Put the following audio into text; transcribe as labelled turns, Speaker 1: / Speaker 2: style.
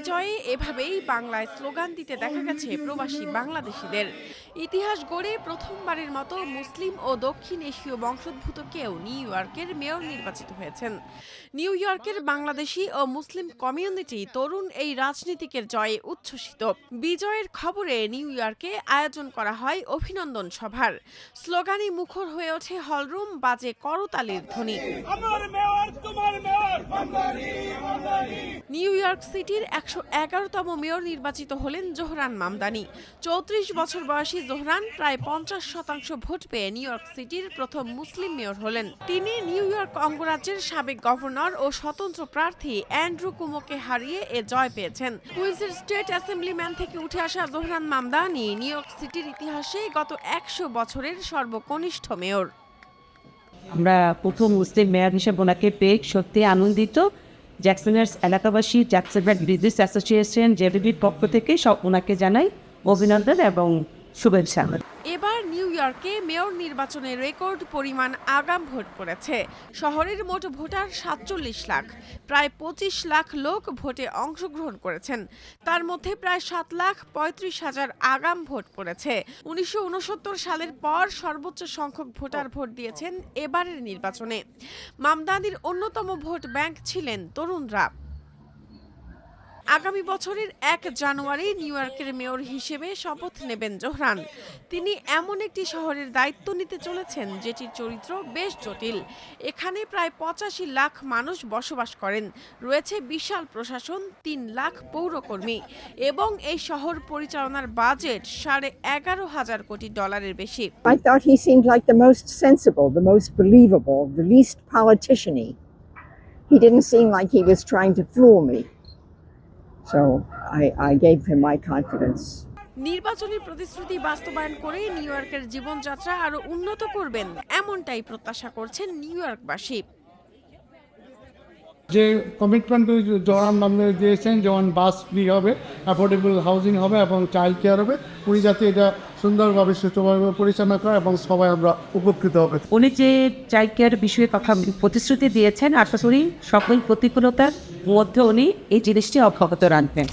Speaker 1: বিজয়ে এভাবেই বাংলায় স্লোগান দিতে দেখা গেছে প্রবাসী বাংলাদেশিদের। ইতিহাস গড়ে প্রথমবারের মতো মুসলিম ও দক্ষিণ এশীয় বংশোদ্ভূত কেউ নিউ ইয়র্কের মেয়র নির্বাচিত হয়েছেন। নিউ ইয়র্কের বাংলাদেশি ও মুসলিম কমিউনিটি তরুণ এই রাজনীতিকের জয়ে উচ্ছ্বসিত। বিজয়ের খবরে নিউ ইয়র্কে আয়োজন করা হয় অভিনন্দন সভার। স্লোগানে মুখর হয়ে ওঠে হলরুম বাজে করতালির ধ্বনি। নিউ ইয়র্ক সিটির একশো এগারোতম মেয়র নির্বাচিত হলেন জোহরান মামদানি। চৌত্রিশ বছর বয়সী জোহরান প্রায় পঞ্চাশ শতাংশ ভোট পেয়ে নিউ ইয়র্ক সিটির প্রথম মুসলিম মেয়র হলেন। তিনি নিউ ইয়র্ক অঙ্গরাজ্যের সাবেক গভর্নর ও স্বতন্ত্র প্রার্থী অ্যান্ড্রু কুমোকে হারিয়ে এ জয় পেয়েছেন। কুইন্সের স্টেট অ্যাসেম্বলিম্যান থেকে উঠে আসা জোহরান মামদানি নিউ ইয়র্ক সিটির ইতিহাসে গত একশো বছরের সর্বকনিষ্ঠ মেয়র।
Speaker 2: আমরা প্রথম মুসলিম মেয়র হিসেবে ওনাকে পেয়ে সত্যি আনন্দিত। জ্যাকসনের এলাকাবাসী জ্যাকসনের বিজনেস অ্যাসোসিয়েশন জেবিবির পক্ষ থেকে সব ওনাকে জানাই অভিনন্দন এবং শুভেচ্ছা।
Speaker 1: ইয়র্কে মেয়র নির্বাচনে রেকর্ড পরিমাণ আগাম ভোট পড়েছে। শহরের মোট ভোটার সাতচল্লিশ লাখ। প্রায় পঁচিশ লাখ লোক ভোটে অংশগ্রহণ করেছেন। তার মধ্যে প্রায় সাত লাখ পঁয়ত্রিশ হাজার আগাম ভোট পড়েছে। উনিশশো উনসত্তর সালের পর সর্বোচ্চ সংখ্যক ভোটার ভোট দিয়েছেন এবারের নির্বাচনে। মামদানির অন্যতম ভোট ব্যাংক ছিলেন তরুণরা। আগামী বছরের এক জানুয়ারি নিউ ইয়র্কের মেয়র হিসেবে শপথ নেবেন জোহরান তিনি এমন একটি শহরের দায়িত্ব নিতে চলেছেন, যেটির চরিত্র বেশ জটিল এখানে প্রায় পঁচাশি লাখ মানুষ বসবাস করেন রয়েছে বিশাল প্রশাসন, তিন লাখ পৌরকর্মী এবং এই শহর পরিচালনার বাজেট সাড়ে এগারো হাজার কোটি ডলারের বেশি.
Speaker 3: He didn't seem like he was trying to fool me. So I, I gave him my confidence.
Speaker 1: নির্বাচনী প্রতিশ্রুতি বাস্তবায়ন করে নিউ ইয়র্কের জীবনযাত্রা আরও উন্নত করবেন এমনটাই প্রত্যাশা করছেন নিউ ইয়র্কবাসী
Speaker 4: যে কমিটমেন্ট জওয়ান নামে দিয়েছেন, যেমন বাস ফ্রি হবে অ্যাফোর্ডেবল হাউজিং হবে এবং চাইল্ড কেয়ার হবে। উনি যাতে এটা সুন্দরভাবে, সুষ্ঠুভাবে পরিচালনা করে এবং সবাই আমরা উপকৃত হবে।
Speaker 2: উনি যে চাইল্ড কেয়ার বিষয়ে কথা প্রতিশ্রুতি দিয়েছেন, আশা করি সকল প্রতিকূলতার মধ্যে উনি এই জিনিসটি অব্যাহত রাখবেন।